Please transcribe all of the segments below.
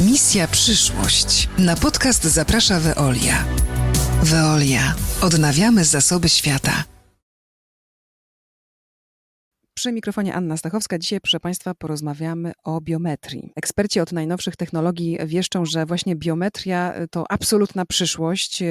Misja Przyszłość. Na podcast zaprasza Veolia. Veolia. Odnawiamy zasoby świata. Przy mikrofonie Anna Stachowska. Dzisiaj, proszę Państwa, porozmawiamy o biometrii. Eksperci od najnowszych technologii wieszczą, że właśnie biometria to absolutna przyszłość.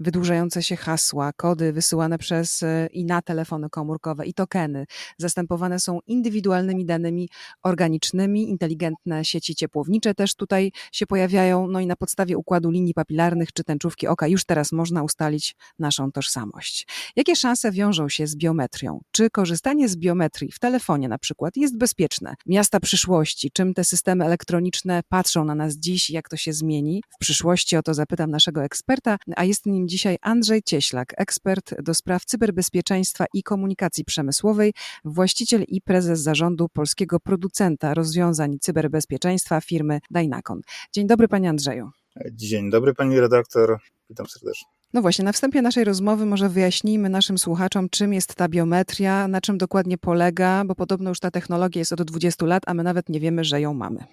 Wydłużające się hasła, kody wysyłane przez i na telefony komórkowe i tokeny zastępowane są indywidualnymi danymi organicznymi. Inteligentne sieci ciepłownicze też tutaj się pojawiają. No i na podstawie układu linii papilarnych czy tęczówki oka już teraz można ustalić naszą tożsamość. Jakie szanse wiążą się z biometrią? Czy korzystanie z biometrii w telefonie na przykład jest bezpieczne. Miasta przyszłości, czym te systemy elektroniczne patrzą na nas dziś, jak to się zmieni w przyszłości, o to zapytam naszego eksperta, a jest nim dzisiaj Andrzej Cieślak, ekspert do spraw cyberbezpieczeństwa i komunikacji przemysłowej, właściciel i prezes zarządu polskiego producenta rozwiązań cyberbezpieczeństwa firmy Dynacon. Dzień dobry panie Andrzeju. Dzień dobry pani redaktor, witam serdecznie. No właśnie, na wstępie naszej rozmowy może wyjaśnijmy naszym słuchaczom, czym jest ta biometria, na czym dokładnie polega, bo podobno już ta technologia jest od 20 lat, a my nawet nie wiemy, że ją mamy.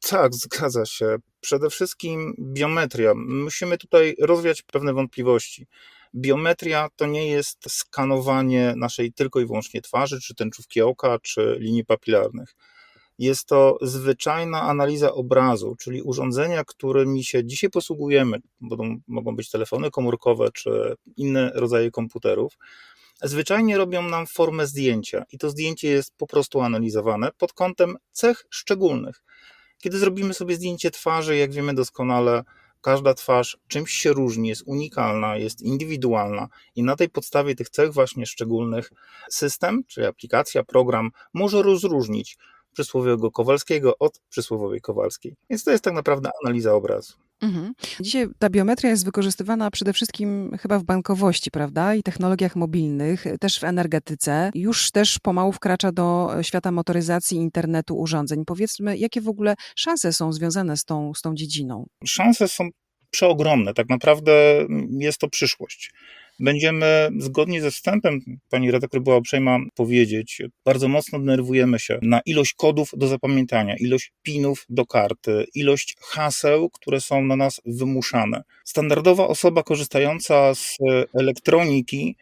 Tak, zgadza się. Przede wszystkim biometria. Musimy tutaj rozwiać pewne wątpliwości. Biometria to nie jest skanowanie naszej tylko i wyłącznie twarzy, czy tęczówki oka, czy linii papilarnych. Jest to zwyczajna analiza obrazu, czyli urządzenia, którymi się dzisiaj posługujemy, mogą być telefony komórkowe czy inne rodzaje komputerów, zwyczajnie robią nam formę zdjęcia i to zdjęcie jest po prostu analizowane pod kątem cech szczególnych. Kiedy zrobimy sobie zdjęcie twarzy, jak wiemy doskonale, każda twarz czymś się różni, jest unikalna, jest indywidualna i na tej podstawie tych cech właśnie szczególnych system, czyli aplikacja, program może rozróżnić przysłowiowego Kowalskiego od przysłowiowej Kowalskiej. Więc to jest tak naprawdę analiza obrazu. Mhm. Dzisiaj ta biometria jest wykorzystywana przede wszystkim chyba w bankowości, prawda? I technologiach mobilnych, też w energetyce. Już też pomału wkracza do świata motoryzacji internetu urządzeń. Powiedzmy, jakie w ogóle szanse są związane z tą, z tą dziedziną? Szanse są przeogromne. Tak naprawdę jest to przyszłość. Będziemy zgodnie ze wstępem, pani redaktor była uprzejma powiedzieć, bardzo mocno denerwujemy się na ilość kodów do zapamiętania, ilość pinów do karty, ilość haseł, które są na nas wymuszane. Standardowa osoba korzystająca z elektroniki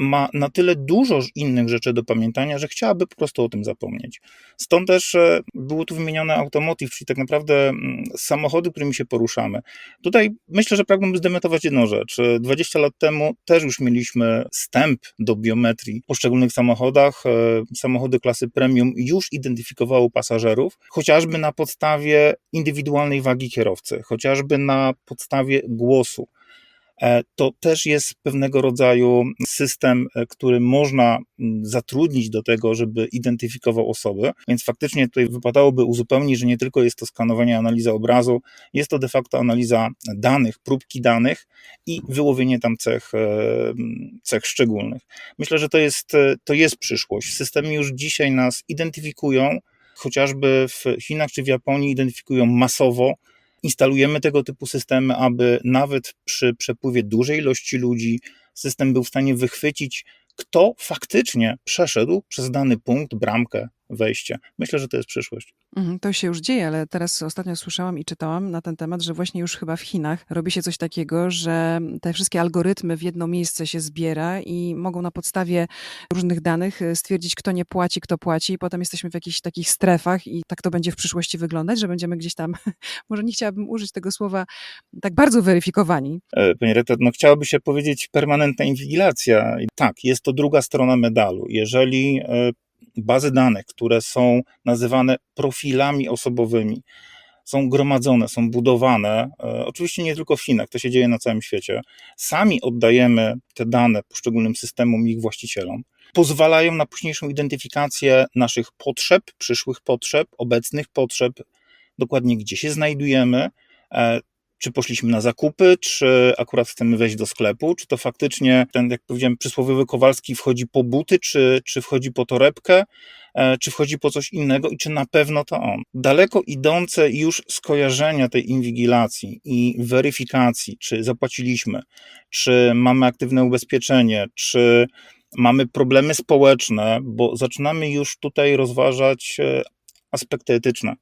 ma na tyle dużo innych rzeczy do pamiętania, że chciałaby po prostu o tym zapomnieć. Stąd też było tu wymienione automotive, czyli tak naprawdę mm, samochody, którymi się poruszamy. Tutaj myślę, że pragnąłbym zdementować jedną rzecz. 20 lat temu też już mieliśmy wstęp do biometrii w poszczególnych samochodach. E, samochody klasy premium już identyfikowały pasażerów, chociażby na podstawie indywidualnej wagi kierowcy, chociażby na podstawie głosu. E, to też jest pewnego rodzaju system, e, który można mm, zatrudnić do tego, żeby identyfikował osoby, więc faktycznie tutaj wypadałoby uzupełnić, że nie tylko jest to skanowanie, analiza obrazu, jest to de facto analiza danych, próbki danych i wyłowienie tam cech, e, cech szczególnych. Myślę, że to jest, to jest przyszłość. Systemy już dzisiaj nas identyfikują, chociażby w Chinach czy w Japonii identyfikują masowo instalujemy tego typu systemy, aby nawet przy przepływie dużej ilości ludzi system był w stanie wychwycić, kto faktycznie przeszedł przez dany punkt, bramkę, wejście. Myślę, że to jest przyszłość. Mhm, to się już dzieje, ale teraz ostatnio słyszałam i czytałam na ten temat, że właśnie już chyba w Chinach robi się coś takiego, że te wszystkie algorytmy w jedno miejsce się zbiera i mogą na podstawie różnych danych e, stwierdzić, kto nie płaci, kto płaci, i potem jesteśmy w jakichś takich strefach i tak to będzie w przyszłości wyglądać, że będziemy gdzieś tam, może nie chciałabym użyć tego słowa, tak bardzo weryfikowani. E, Panie rektor, no chciałoby się powiedzieć permanentna inwigilacja. Tak, jest to druga strona medalu. Jeżeli e, bazy danych, które są nazywane profilami osobowymi, są gromadzone, są budowane, e, oczywiście nie tylko w Chinach, to się dzieje na całym świecie. Sami oddajemy te dane poszczególnym systemom i ich właścicielom. Pozwalają na późniejszą identyfikację naszych potrzeb, przyszłych potrzeb, obecnych potrzeb, dokładnie gdzie się znajdujemy, e, czy poszliśmy na zakupy, czy akurat chcemy wejść do sklepu, czy to faktycznie ten, jak powiedziałem, przysłowiowy Kowalski wchodzi po buty, czy, czy wchodzi po torebkę, e, czy wchodzi po coś innego i czy na pewno to on. Daleko idące już skojarzenia tej inwigilacji i weryfikacji, czy zapłaciliśmy, czy mamy aktywne ubezpieczenie, czy mamy problemy społeczne, bo zaczynamy już tutaj rozważać e, aspekty etyczne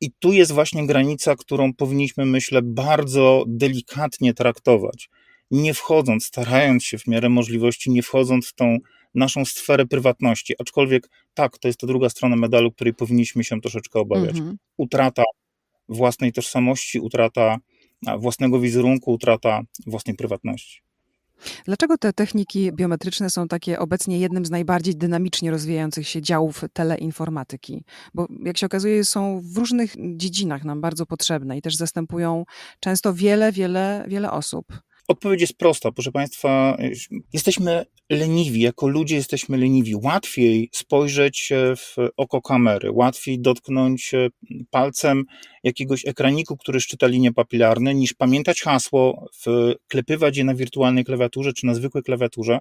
I tu jest właśnie granica, którą powinniśmy, myślę, bardzo delikatnie traktować. Nie wchodząc, starając się w miarę możliwości, nie wchodząc w tą naszą sferę prywatności. Aczkolwiek tak, to jest ta druga strona medalu, której powinniśmy się troszeczkę obawiać. Mhm. Utrata własnej tożsamości, utrata własnego wizerunku, utrata własnej prywatności. Dlaczego te techniki biometryczne są takie obecnie jednym z najbardziej dynamicznie rozwijających się działów teleinformatyki? Bo jak się okazuje, są w różnych dziedzinach nam bardzo potrzebne i też zastępują często wiele, wiele, wiele osób. Odpowiedź jest prosta, proszę Państwa. Jesteśmy leniwi, jako ludzie jesteśmy leniwi. Łatwiej spojrzeć w oko kamery, łatwiej dotknąć palcem jakiegoś ekraniku, który szczyta linie papilarne, niż pamiętać hasło, wklepywać je na wirtualnej klawiaturze czy na zwykłej klawiaturze.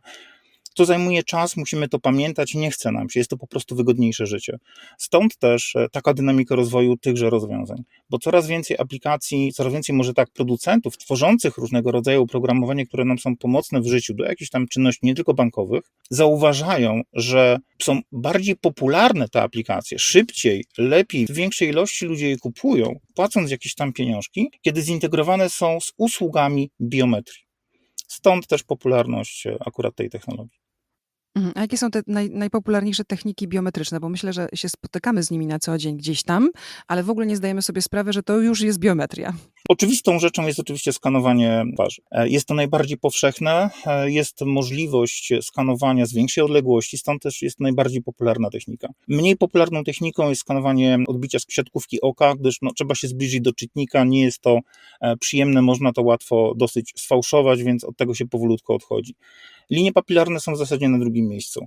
To zajmuje czas, musimy to pamiętać, nie chce nam się, jest to po prostu wygodniejsze życie. Stąd też e, taka dynamika rozwoju tychże rozwiązań, bo coraz więcej aplikacji, coraz więcej może tak producentów tworzących różnego rodzaju oprogramowanie, które nam są pomocne w życiu do jakichś tam czynności nie tylko bankowych, zauważają, że są bardziej popularne te aplikacje, szybciej, lepiej, w większej ilości ludzie je kupują, płacąc jakieś tam pieniążki, kiedy zintegrowane są z usługami biometrii. Stąd też popularność e, akurat tej technologii. Mhm. A jakie są te naj, najpopularniejsze techniki biometryczne? Bo myślę, że się spotykamy z nimi na co dzień gdzieś tam, ale w ogóle nie zdajemy sobie sprawy, że to już jest biometria. Oczywistą rzeczą jest oczywiście skanowanie twarzy. E, Jest to najbardziej powszechne, e, jest możliwość skanowania z większej odległości, stąd też jest najbardziej popularna technika. Mniej popularną techniką jest skanowanie odbicia z siatkówki oka, gdyż no, trzeba się zbliżyć do czytnika, nie jest to e, przyjemne, można to łatwo dosyć sfałszować, więc od tego się powolutku odchodzi. Linie papilarne są w zasadzie na drugim miejscu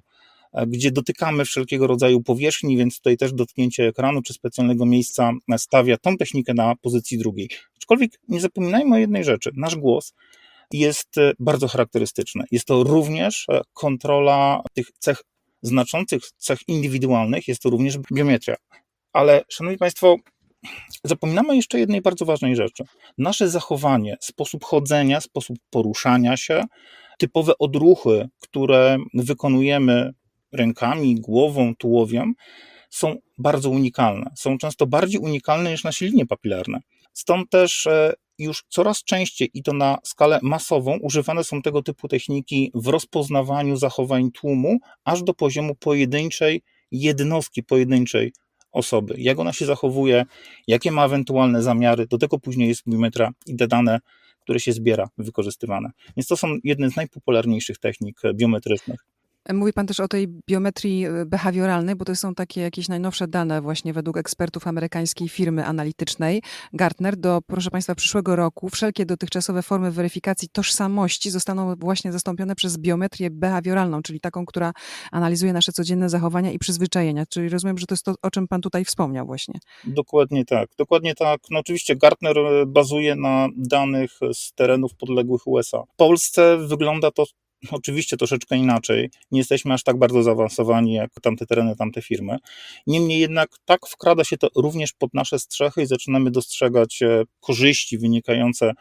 gdzie dotykamy wszelkiego rodzaju powierzchni, więc tutaj też dotknięcie ekranu czy specjalnego miejsca stawia tą technikę na pozycji drugiej. Aczkolwiek nie zapominajmy o jednej rzeczy. Nasz głos jest bardzo charakterystyczny. Jest to również kontrola tych cech znaczących, cech indywidualnych, jest to również biometria. Ale, szanowni Państwo, zapominamy jeszcze jednej bardzo ważnej rzeczy. Nasze zachowanie, sposób chodzenia, sposób poruszania się, typowe odruchy, które wykonujemy rękami, głową, tułowiem, są bardzo unikalne. Są często bardziej unikalne niż nasze linie papilarne. Stąd też już coraz częściej i to na skalę masową używane są tego typu techniki w rozpoznawaniu zachowań tłumu, aż do poziomu pojedynczej jednostki, pojedynczej osoby. Jak ona się zachowuje, jakie ma ewentualne zamiary, do tego później jest biometra i te dane, które się zbiera, wykorzystywane. Więc to są jedne z najpopularniejszych technik biometrycznych. Mówi Pan też o tej biometrii e, behawioralnej, bo to są takie jakieś najnowsze dane właśnie według ekspertów amerykańskiej firmy analitycznej Gartner. Do, proszę Państwa, przyszłego roku wszelkie dotychczasowe formy weryfikacji tożsamości zostaną właśnie zastąpione przez biometrię behawioralną, czyli taką, która analizuje nasze codzienne zachowania i przyzwyczajenia. Czyli rozumiem, że to jest to, o czym Pan tutaj wspomniał właśnie. Dokładnie tak. Dokładnie tak. No oczywiście Gartner bazuje na danych z terenów podległych USA. W Polsce wygląda to Oczywiście troszeczkę inaczej. Nie jesteśmy aż tak bardzo zaawansowani jak tamte tereny, tamte firmy. Niemniej jednak tak wkrada się to również pod nasze strzechy i zaczynamy dostrzegać e, korzyści wynikające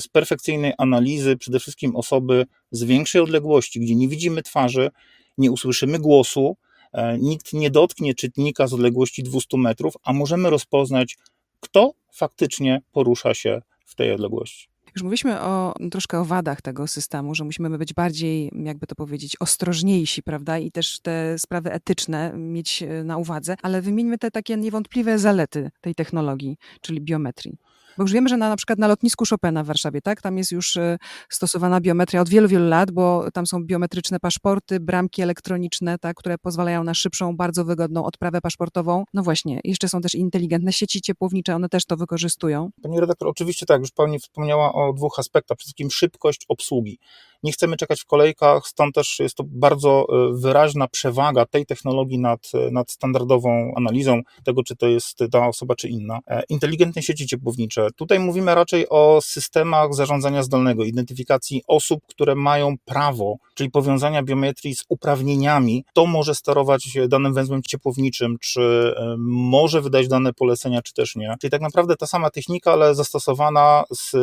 z perfekcyjnej analizy, przede wszystkim osoby z większej odległości, gdzie nie widzimy twarzy, nie usłyszymy głosu, e, nikt nie dotknie czytnika z odległości 200 metrów, a możemy rozpoznać, kto faktycznie porusza się w tej odległości. Już mówiliśmy o, troszkę o wadach tego systemu, że musimy być bardziej, jakby to powiedzieć, ostrożniejsi, prawda? I też te sprawy etyczne mieć e, na uwadze, ale wymieńmy te takie niewątpliwe zalety tej technologii, czyli biometrii. Bo już wiemy, że na, na przykład na lotnisku Chopina w Warszawie, tak, tam jest już e, stosowana biometria od wielu, wielu lat, bo tam są biometryczne paszporty, bramki elektroniczne, tak, które pozwalają na szybszą, bardzo wygodną odprawę paszportową. No właśnie, jeszcze są też inteligentne sieci ciepłownicze, one też to wykorzystują. Pani redaktor, oczywiście tak, już Pani wspomniała o dwóch aspektach. Przede wszystkim szybkość obsługi. Nie chcemy czekać w kolejkach, stąd też jest to bardzo e, wyraźna przewaga tej technologii nad, nad standardową analizą tego, czy to jest ta osoba, czy inna. E, inteligentne sieci ciepłownicze. Tutaj mówimy raczej o systemach zarządzania zdalnego, identyfikacji osób, które mają prawo, czyli powiązania biometrii z uprawnieniami. To może sterować danym węzłem ciepłowniczym, czy e, może wydać dane polecenia, czy też nie. Czyli tak naprawdę ta sama technika, ale zastosowana z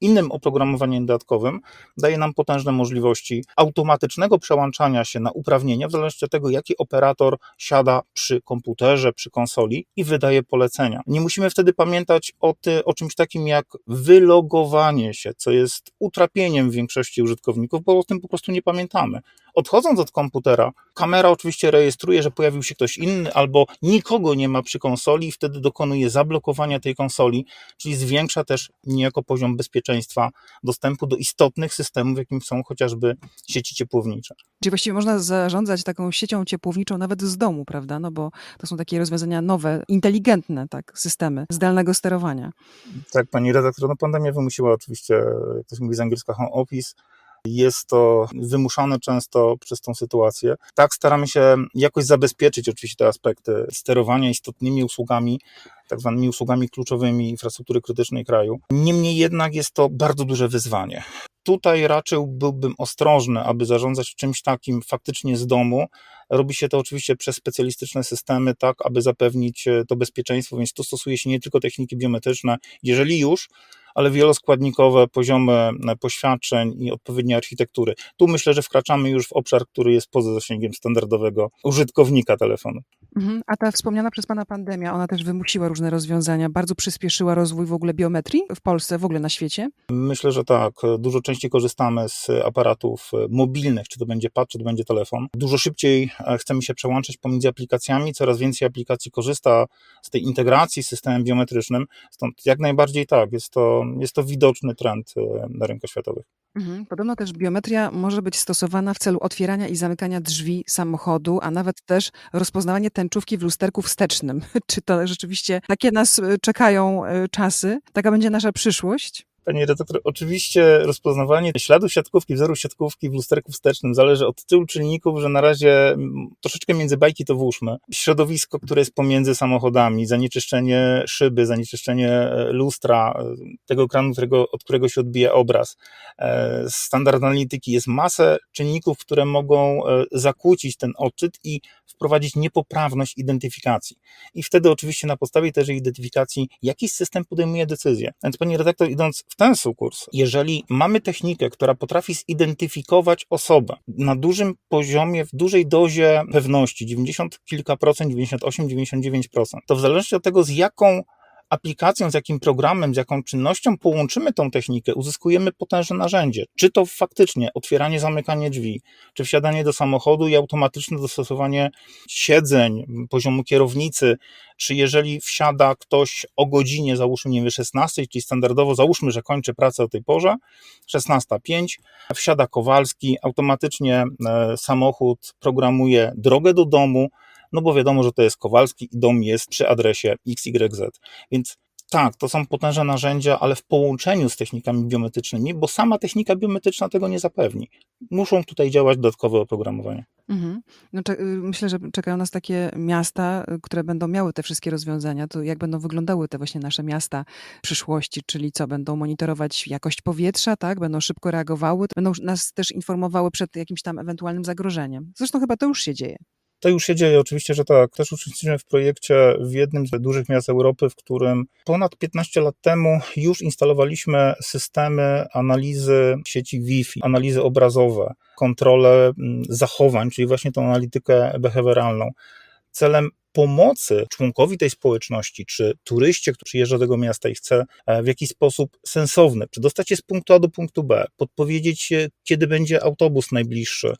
innym oprogramowaniem dodatkowym daje nam potężne możliwości automatycznego przełączania się na uprawnienia, w zależności od tego, jaki operator siada przy komputerze, przy konsoli i wydaje polecenia. Nie musimy wtedy pamiętać o, ty, o czymś takim jak wylogowanie się, co jest utrapieniem większości użytkowników, bo o tym po prostu nie pamiętamy. Odchodząc od komputera, kamera oczywiście rejestruje, że pojawił się ktoś inny albo nikogo nie ma przy konsoli i wtedy dokonuje zablokowania tej konsoli, czyli zwiększa też niejako poziom bezpieczeństwa dostępu do istotnych systemów, jakim są chociażby sieci ciepłownicze. Czyli właściwie można zarządzać taką siecią ciepłowniczą nawet z domu, prawda? No bo to są takie rozwiązania nowe, inteligentne, tak, systemy zdalnego sterowania. Tak, pani redaktor, no pandemia wymusiła oczywiście, jak to się mówi z angielska, home office. Jest to wymuszane często przez tą sytuację. Tak staramy się jakoś zabezpieczyć oczywiście te aspekty sterowania istotnymi usługami, tak zwanymi usługami kluczowymi infrastruktury krytycznej kraju. Niemniej jednak jest to bardzo duże wyzwanie. Tutaj raczej byłbym ostrożny, aby zarządzać czymś takim faktycznie z domu. Robi się to oczywiście przez specjalistyczne systemy, tak aby zapewnić e, to bezpieczeństwo, więc tu stosuje się nie tylko techniki biometryczne, jeżeli już, ale wieloskładnikowe poziomy e, poświadczeń i odpowiedniej architektury. Tu myślę, że wkraczamy już w obszar, który jest poza zasięgiem standardowego użytkownika telefonu. Mhm. A ta wspomniana przez Pana pandemia, ona też wymusiła różne rozwiązania, bardzo przyspieszyła rozwój w ogóle biometrii w Polsce, w ogóle na świecie? Myślę, że tak. Dużo częściej korzystamy z aparatów mobilnych, czy to będzie pad, czy to będzie telefon. Dużo szybciej e, chcemy się przełączać pomiędzy aplikacjami, coraz więcej aplikacji korzysta z tej integracji z systemem biometrycznym. Stąd jak najbardziej tak, jest to, jest to widoczny trend e, na rynkach światowych. Mhm. Podobno też biometria może być stosowana w celu otwierania i zamykania drzwi samochodu, a nawet też rozpoznawanie tęczówki w lusterku wstecznym. Czy to rzeczywiście takie nas y, czekają y, czasy? Taka będzie nasza przyszłość? Panie redaktor, oczywiście rozpoznawanie śladu siatkówki, wzoru siatkówki w lusterku wstecznym zależy od tylu czynników, że na razie mm, troszeczkę między bajki to włóżmy. Środowisko, które jest pomiędzy samochodami, zanieczyszczenie szyby, zanieczyszczenie e, lustra, e, tego ekranu, którego, od którego się odbija obraz, e, standard analityki, jest masę czynników, które mogą zakłócić ten odczyt i wprowadzić niepoprawność identyfikacji. I wtedy oczywiście na podstawie tej identyfikacji jakiś system podejmuje decyzję. Więc pani redaktor, idąc w ten sukurs, jeżeli mamy technikę, która potrafi zidentyfikować osobę na dużym poziomie, w dużej dozie pewności, 90 kilka procent, 98, 99%, to w zależności od tego, z jaką aplikacją, z jakim programem, z jaką czynnością połączymy tą technikę, uzyskujemy potężne narzędzie. Czy to faktycznie otwieranie, zamykanie drzwi, czy wsiadanie do samochodu i automatyczne dostosowanie siedzeń, poziomu kierownicy, czy jeżeli wsiada ktoś o godzinie, załóżmy nie wiem, 16, czyli standardowo załóżmy, że kończy pracę o tej porze, 16.05, wsiada Kowalski, automatycznie e, samochód programuje drogę do domu, no bo wiadomo, że to jest Kowalski i dom jest przy adresie XYZ. Więc tak, to są potężne narzędzia, ale w połączeniu z technikami biometrycznymi, bo sama technika biometryczna tego nie zapewni. Muszą tutaj działać dodatkowe oprogramowania. Mhm. No, y, myślę, że czekają nas takie miasta, y, które będą miały te wszystkie rozwiązania. To jak będą wyglądały te właśnie nasze miasta przyszłości, czyli co, będą monitorować jakość powietrza, tak? Będą szybko reagowały, będą nas też informowały przed jakimś tam ewentualnym zagrożeniem. Zresztą chyba to już się dzieje. To już się dzieje, oczywiście, że tak. Też uczestniczymy w projekcie w jednym z dużych miast Europy, w którym ponad 15 lat temu już instalowaliśmy systemy analizy sieci Wi-Fi, analizy obrazowe, kontrolę mm, zachowań, czyli właśnie tą analitykę behawioralną. Celem pomocy członkowi tej społeczności, czy turyście, który przyjeżdża do tego miasta i chce e, w jakiś sposób sensowny przedostać się z punktu A do punktu B, podpowiedzieć, kiedy będzie autobus najbliższy,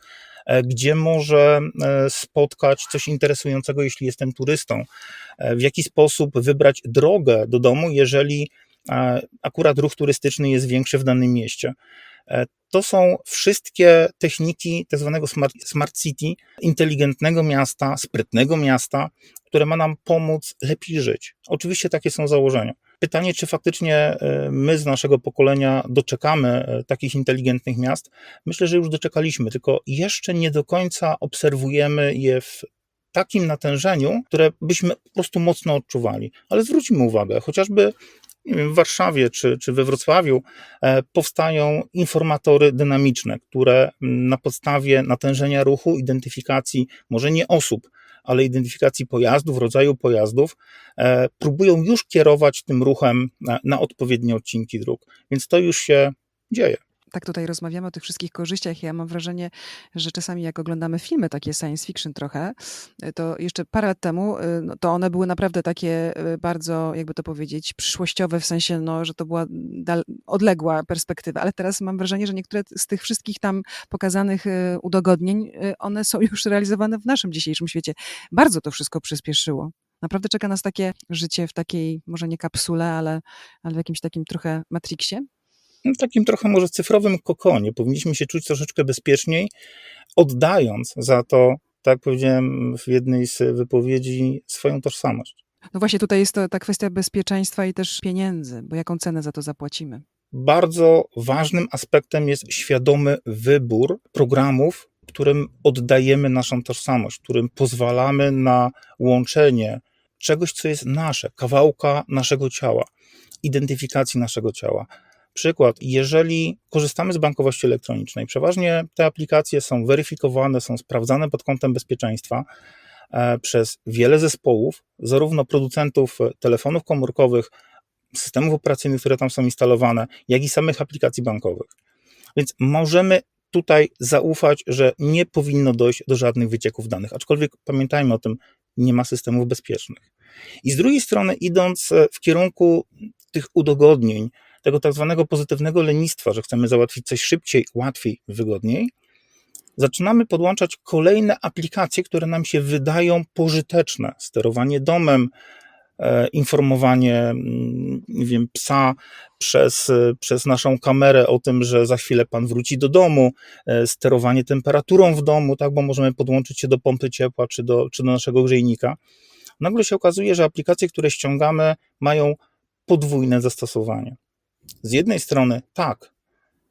gdzie może e, spotkać coś interesującego, jeśli jestem turystą, e, w jaki sposób wybrać drogę do domu, jeżeli akurat ruch turystyczny jest większy w danym mieście. To są wszystkie techniki tak zwanego smart, smart city, inteligentnego miasta, sprytnego miasta, które ma nam pomóc lepiej żyć. Oczywiście takie są założenia. Pytanie, czy faktycznie e, my z naszego pokolenia doczekamy e, takich inteligentnych miast? Myślę, że już doczekaliśmy, tylko jeszcze nie do końca obserwujemy je w takim natężeniu, które byśmy po prostu mocno odczuwali. Ale zwróćmy uwagę, chociażby w Warszawie czy, czy we Wrocławiu e, powstają informatory dynamiczne, które na podstawie natężenia ruchu, identyfikacji może nie osób, ale identyfikacji pojazdów, rodzaju pojazdów, e, próbują już kierować tym ruchem na, na odpowiednie odcinki dróg. Więc to już się dzieje. Tak tutaj rozmawiamy o tych wszystkich korzyściach. Ja mam wrażenie, że czasami jak oglądamy filmy takie science fiction trochę, y, to jeszcze parę lat temu, y, no, to one były naprawdę takie y, bardzo, jakby to powiedzieć, przyszłościowe, w sensie, no, że to była odległa perspektywa, ale teraz mam wrażenie, że niektóre z tych wszystkich tam pokazanych udogodnień, one są już realizowane w naszym dzisiejszym świecie. Bardzo to wszystko przyspieszyło. Naprawdę czeka nas takie życie w takiej, może nie kapsule, ale, ale w jakimś takim trochę matrixie. No, takim trochę może cyfrowym kokonie. Powinniśmy się czuć troszeczkę bezpieczniej, oddając za to, tak powiedziałem w jednej z wypowiedzi, swoją tożsamość. No właśnie tutaj jest to ta kwestia bezpieczeństwa i też pieniędzy, bo jaką cenę za to zapłacimy? Bardzo ważnym aspektem jest świadomy wybór programów, którym oddajemy naszą tożsamość, którym pozwalamy na łączenie czegoś, co jest nasze, kawałka naszego ciała, identyfikacji naszego ciała. Przykład, jeżeli korzystamy z bankowości elektronicznej, przeważnie te aplikacje są weryfikowane, są sprawdzane pod kątem bezpieczeństwa e, przez wiele zespołów, zarówno producentów telefonów komórkowych, systemów operacyjnych, które tam są instalowane, jak i samych aplikacji bankowych. Więc możemy tutaj zaufać, że nie powinno dojść do żadnych wycieków danych. Aczkolwiek pamiętajmy o tym, nie ma systemów bezpiecznych. I z drugiej strony, idąc e, w kierunku tych udogodnień, tego tak zwanego pozytywnego lenistwa, że chcemy załatwić coś szybciej, łatwiej, wygodniej, zaczynamy podłączać kolejne aplikacje, które nam się wydają pożyteczne. Sterowanie domem, e, informowanie mm, nie wiem, psa przez, przez naszą kamerę o tym, że za chwilę pan wróci do domu, e, sterowanie temperaturą w domu, tak, bo możemy podłączyć się do pompy ciepła czy do, czy do naszego grzejnika. Nagle się okazuje, że aplikacje, które ściągamy, mają podwójne zastosowanie. Z jednej strony, tak,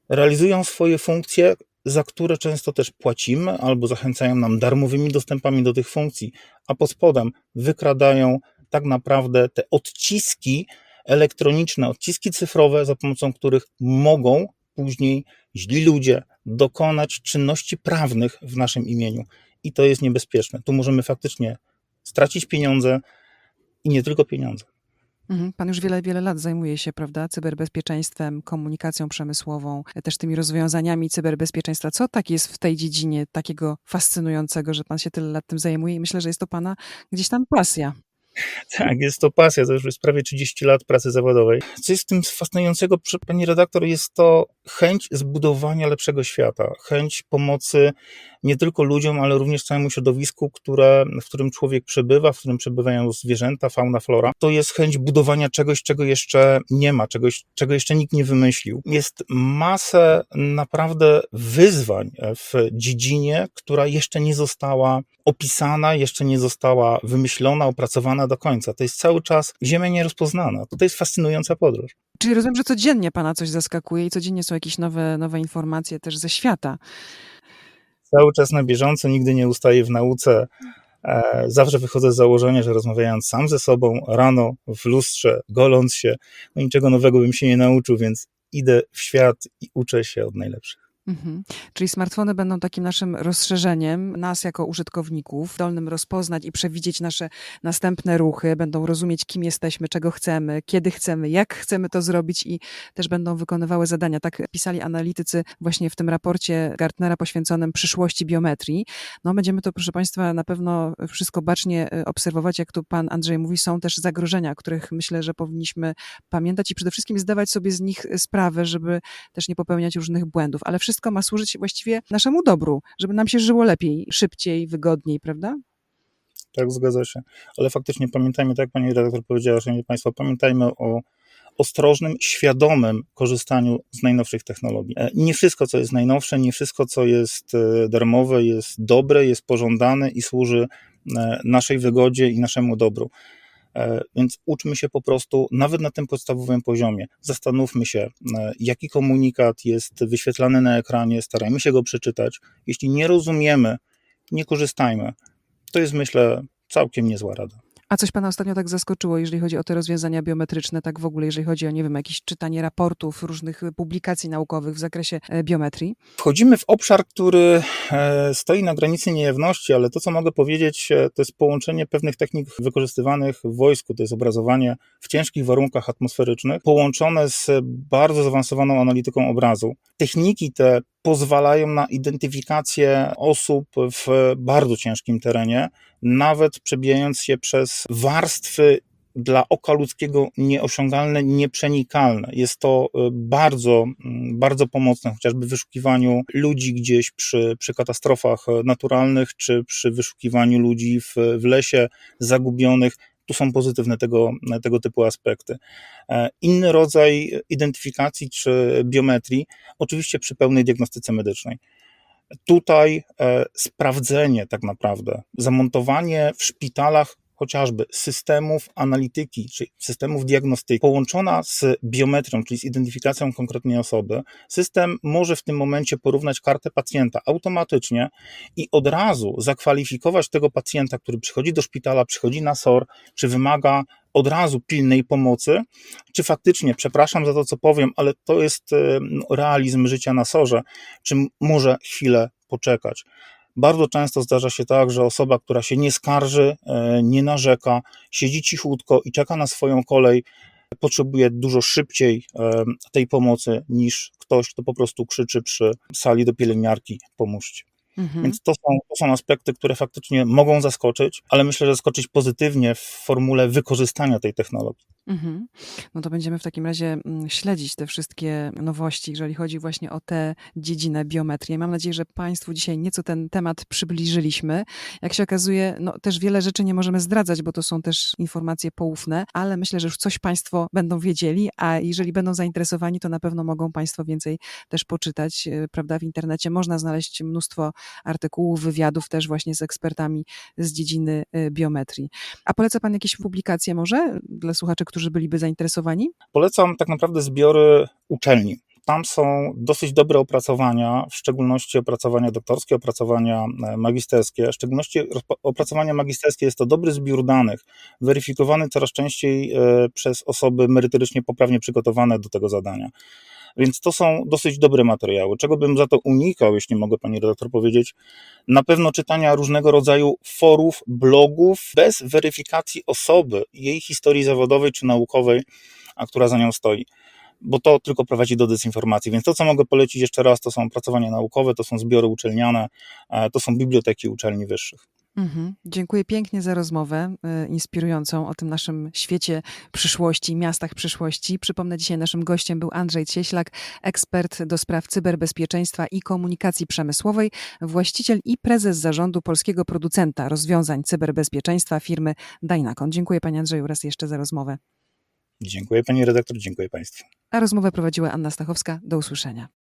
realizują swoje funkcje, za które często też płacimy, albo zachęcają nam darmowymi dostępami do tych funkcji, a pod spodem wykradają tak naprawdę te odciski elektroniczne, odciski cyfrowe, za pomocą których mogą później źli ludzie dokonać czynności prawnych w naszym imieniu. I to jest niebezpieczne. Tu możemy faktycznie stracić pieniądze i nie tylko pieniądze. Mhm. Pan już wiele, wiele lat zajmuje się, prawda, cyberbezpieczeństwem, komunikacją przemysłową, też tymi rozwiązaniami cyberbezpieczeństwa. Co tak jest w tej dziedzinie takiego fascynującego, że pan się tyle lat tym zajmuje i myślę, że jest to pana gdzieś tam pasja. Tak, jest to pasja, to już jest prawie 30 lat pracy zawodowej. Co jest w tym fascynującego, pani redaktor, jest to chęć zbudowania lepszego świata, chęć pomocy nie tylko ludziom, ale również całemu środowisku, które, w którym człowiek przebywa, w którym przebywają zwierzęta, fauna, flora. To jest chęć budowania czegoś, czego jeszcze nie ma, czegoś, czego jeszcze nikt nie wymyślił. Jest masę naprawdę wyzwań w dziedzinie, która jeszcze nie została opisana, jeszcze nie została wymyślona, opracowana do końca. To jest cały czas ziemia nierozpoznana. To jest fascynująca podróż. Czyli rozumiem, że codziennie pana coś zaskakuje i codziennie są jakieś nowe, nowe informacje też ze świata. Cały czas na bieżąco, nigdy nie ustaję w nauce. E, Zawsze wychodzę z założenia, że rozmawiając sam ze sobą rano w lustrze, goląc się, no niczego nowego bym się nie nauczył, więc idę w świat i uczę się od najlepszych. Mhm. Czyli smartfony będą takim naszym rozszerzeniem nas jako użytkowników, zdolnym rozpoznać i przewidzieć nasze następne ruchy, będą rozumieć, kim jesteśmy, czego chcemy, kiedy chcemy, jak chcemy to zrobić i też będą wykonywały zadania. Tak pisali analitycy właśnie w tym raporcie Gartnera poświęconym przyszłości biometrii. No będziemy to, proszę Państwa, na pewno wszystko bacznie y, obserwować. Jak tu Pan Andrzej mówi, są też zagrożenia, których myślę, że powinniśmy pamiętać i przede wszystkim zdawać sobie z nich sprawę, żeby też nie popełniać różnych błędów. Ale wszystko ma służyć właściwie naszemu dobru, żeby nam się żyło lepiej, szybciej, wygodniej, prawda? Tak, zgadza się. Ale faktycznie pamiętajmy, tak jak pani redaktor powiedziała, szanowni państwo, pamiętajmy o ostrożnym, świadomym korzystaniu z najnowszych technologii. E, Nie wszystko, co jest najnowsze, nie wszystko, co jest e, darmowe, jest dobre, jest pożądane i służy e, naszej wygodzie i naszemu dobru. E, Więc uczmy się po prostu, nawet na tym podstawowym poziomie. Zastanówmy się, e, jaki komunikat jest wyświetlany na ekranie, starajmy się go przeczytać. Jeśli nie rozumiemy, nie korzystajmy. To jest, myślę, całkiem niezła rada. A coś Pana ostatnio tak zaskoczyło, jeżeli chodzi o te rozwiązania biometryczne, tak w ogóle, jeżeli chodzi o, nie wiem, jakieś czytanie raportów, różnych publikacji naukowych w zakresie e, biometrii? Wchodzimy w obszar, który e, stoi na granicy niejawności, ale to, co mogę powiedzieć, e, to jest połączenie pewnych technik wykorzystywanych w wojsku, to jest obrazowanie w ciężkich warunkach atmosferycznych, połączone z bardzo zaawansowaną analityką obrazu. Techniki te pozwalają na identyfikację osób w bardzo ciężkim terenie, nawet przebijając się przez warstwy dla oka ludzkiego nieosiągalne, nieprzenikalne. Jest to y, bardzo, mm, bardzo pomocne, chociażby w wyszukiwaniu ludzi gdzieś przy, przy katastrofach e, naturalnych, czy przy wyszukiwaniu ludzi w, w lesie zagubionych. Tu są pozytywne tego, tego typu aspekty. E, Inny rodzaj identyfikacji czy biometrii, oczywiście przy pełnej diagnostyce medycznej. Tutaj e, sprawdzenie tak naprawdę, zamontowanie w szpitalach chociażby systemów analityki, czy systemów diagnostyki, połączona z biometrią, czyli z identyfikacją konkretnej osoby, system może w tym momencie porównać kartę pacjenta automatycznie i od razu zakwalifikować tego pacjenta, który przychodzi do szpitala, przychodzi na SOR, czy wymaga od razu pilnej pomocy, czy faktycznie, przepraszam za to, co powiem, ale to jest e, realizm życia na sorze, czy może chwilę poczekać. Bardzo często zdarza się tak, że osoba, która się nie skarży, e, nie narzeka, siedzi cichutko i czeka na swoją kolej, potrzebuje dużo szybciej e, tej pomocy niż ktoś, kto po prostu krzyczy przy sali do pielęgniarki: pomóżcie. Mhm. Więc to są, to są aspekty, które faktycznie mogą zaskoczyć, ale myślę, że zaskoczyć pozytywnie w formule wykorzystania tej technologii. Mhm. No to będziemy w takim razie mm, śledzić te wszystkie nowości, jeżeli chodzi właśnie o tę dziedzinę biometrii. Mam nadzieję, że Państwu dzisiaj nieco ten temat przybliżyliśmy. Jak się okazuje, no też wiele rzeczy nie możemy zdradzać, bo to są też informacje poufne, ale myślę, że już coś Państwo będą wiedzieli, a jeżeli będą zainteresowani, to na pewno mogą Państwo więcej też poczytać, e, prawda? W internecie można znaleźć mnóstwo artykułów, wywiadów też właśnie z ekspertami z dziedziny e, biometrii. A poleca Pan jakieś publikacje może dla słuchaczy, którzy byliby zainteresowani? Polecam tak naprawdę zbiory uczelni. Tam są dosyć dobre opracowania, w szczególności opracowania doktorskie, opracowania e, magisterskie. W szczególności opracowania magisterskie jest to dobry zbiór danych, weryfikowany coraz częściej e, przez osoby merytorycznie poprawnie przygotowane do tego zadania. Więc to są dosyć dobre materiały. Czego bym za to unikał, jeśli mogę pani redaktor powiedzieć? Na pewno czytania różnego rodzaju forów, blogów bez weryfikacji osoby, jej historii zawodowej czy naukowej, a która za nią stoi bo to tylko prowadzi do dezinformacji. Więc to, co mogę polecić jeszcze raz, to są opracowania naukowe, to są zbiory uczelniane, e, to są biblioteki uczelni wyższych. Mhm. Dziękuję pięknie za rozmowę y, inspirującą o tym naszym świecie przyszłości, miastach przyszłości. Przypomnę, dzisiaj naszym gościem był Andrzej Cieślak, ekspert do spraw cyberbezpieczeństwa i komunikacji przemysłowej, właściciel i prezes zarządu polskiego producenta rozwiązań cyberbezpieczeństwa firmy Dynacon. Dziękuję Panie Andrzeju raz jeszcze za rozmowę. Dziękuję pani redaktor, dziękuję państwu. A rozmowę prowadziła Anna Stachowska. Do usłyszenia.